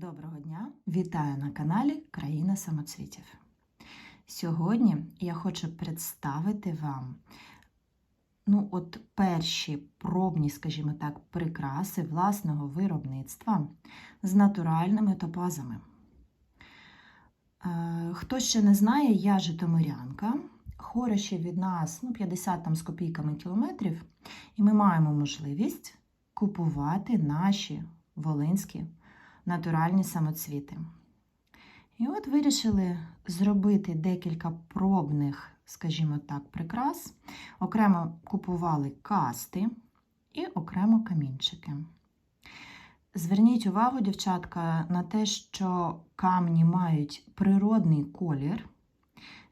Доброго дня! Вітаю на каналі Країна самоцвітів. Сьогодні я хочу представити вам ну, от перші пробні, скажімо так, прикраси власного виробництва з натуральними топазами. Е, Хто ще не знає, я житомирянка. Хорощі від нас ну, 50 там, з копійками кілометрів, і ми маємо можливість купувати наші волинські натуральні самоцвіти. І от вирішили зробити декілька пробних, скажімо так, прикрас. Окремо купували касти і окремо камінчики. Зверніть увагу, дівчатка, на те, що камні мають природний колір,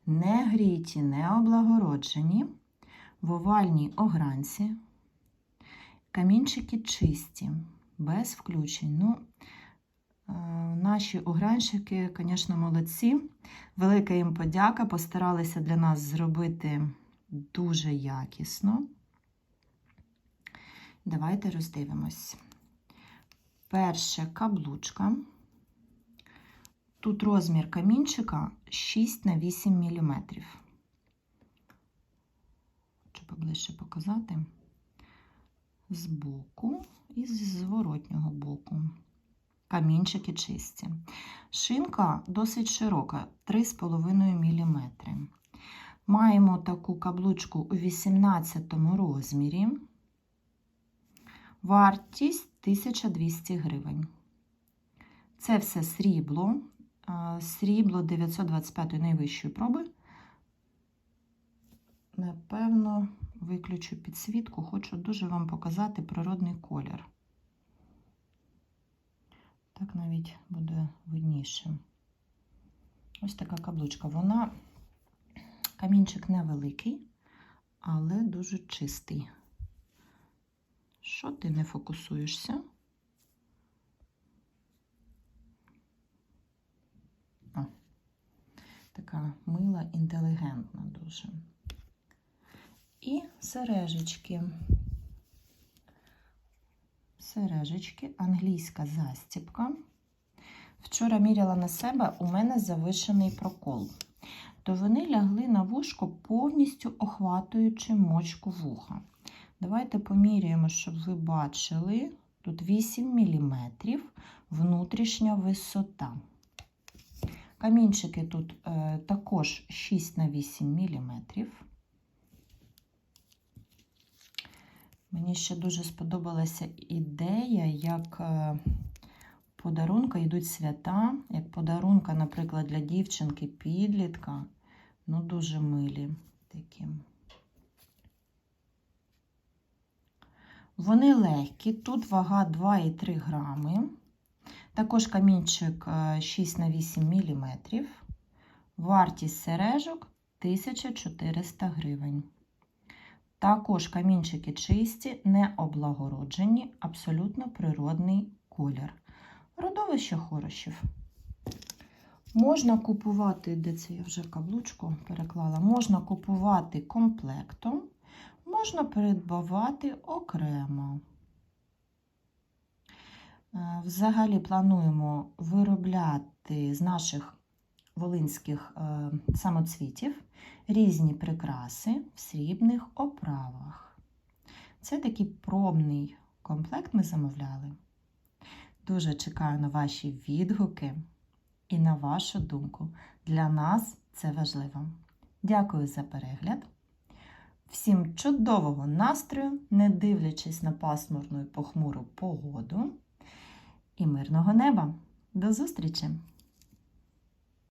не гріті, не облагороджені, в овальній огранці, камінчики чисті, без включень. Ну, Наші огранщики, звісно, молодці. Велика їм подяка. Постаралися для нас зробити дуже якісно. Давайте роздивимось. Перша каблучка. Тут розмір камінчика 6 на 8 мм. Хочу поближче показати. З боку і з зворотнього боку камінчики чисті. Шинка досить широка, 3,5 мм. Маємо таку каблучку у 18 розмірі. Вартість 1200 гривень. Це все срібло. Срібло 925 найвищої проби. Напевно, виключу підсвітку, хочу дуже вам показати природний колір. Так навіть буде видніше. Ось така каблучка. Вона камінчик невеликий, але дуже чистий. Що ти не фокусуєшся? О, така мила, інтелігентна дуже. І сережечки сережечки, англійська застіпка. Вчора міряла на себе, у мене завишений прокол. То вони лягли на вушко, повністю охватуючи мочку вуха. Давайте поміряємо, щоб ви бачили. Тут 8 мм внутрішня висота. Камінчики тут е, також 6 на 8 мм. Мені ще дуже сподобалася ідея, як е, подарунка йдуть свята, як подарунка, наприклад, для дівчинки підлітка. Ну, дуже милі такі. Вони легкі, тут вага 2,3 грами. Також камінчик 6 на 8 мм. Вартість сережок 1400 гривень. Також камінчики чисті, не облагороджені, абсолютно природний колір. Родовище хорошів. Можна купувати, де це я вже каблучку переклала, можна купувати комплектом, можна придбавати окремо. Е, взагалі плануємо виробляти з наших волинських е, самоцвітів різні прикраси в срібних оправах. Це такий пробний комплект ми замовляли. Дуже чекаю на ваші відгуки і на вашу думку. Для нас це важливо. Дякую за перегляд. Всім чудового настрою, не дивлячись на пасмурну і похмуру погоду і мирного неба. До зустрічі!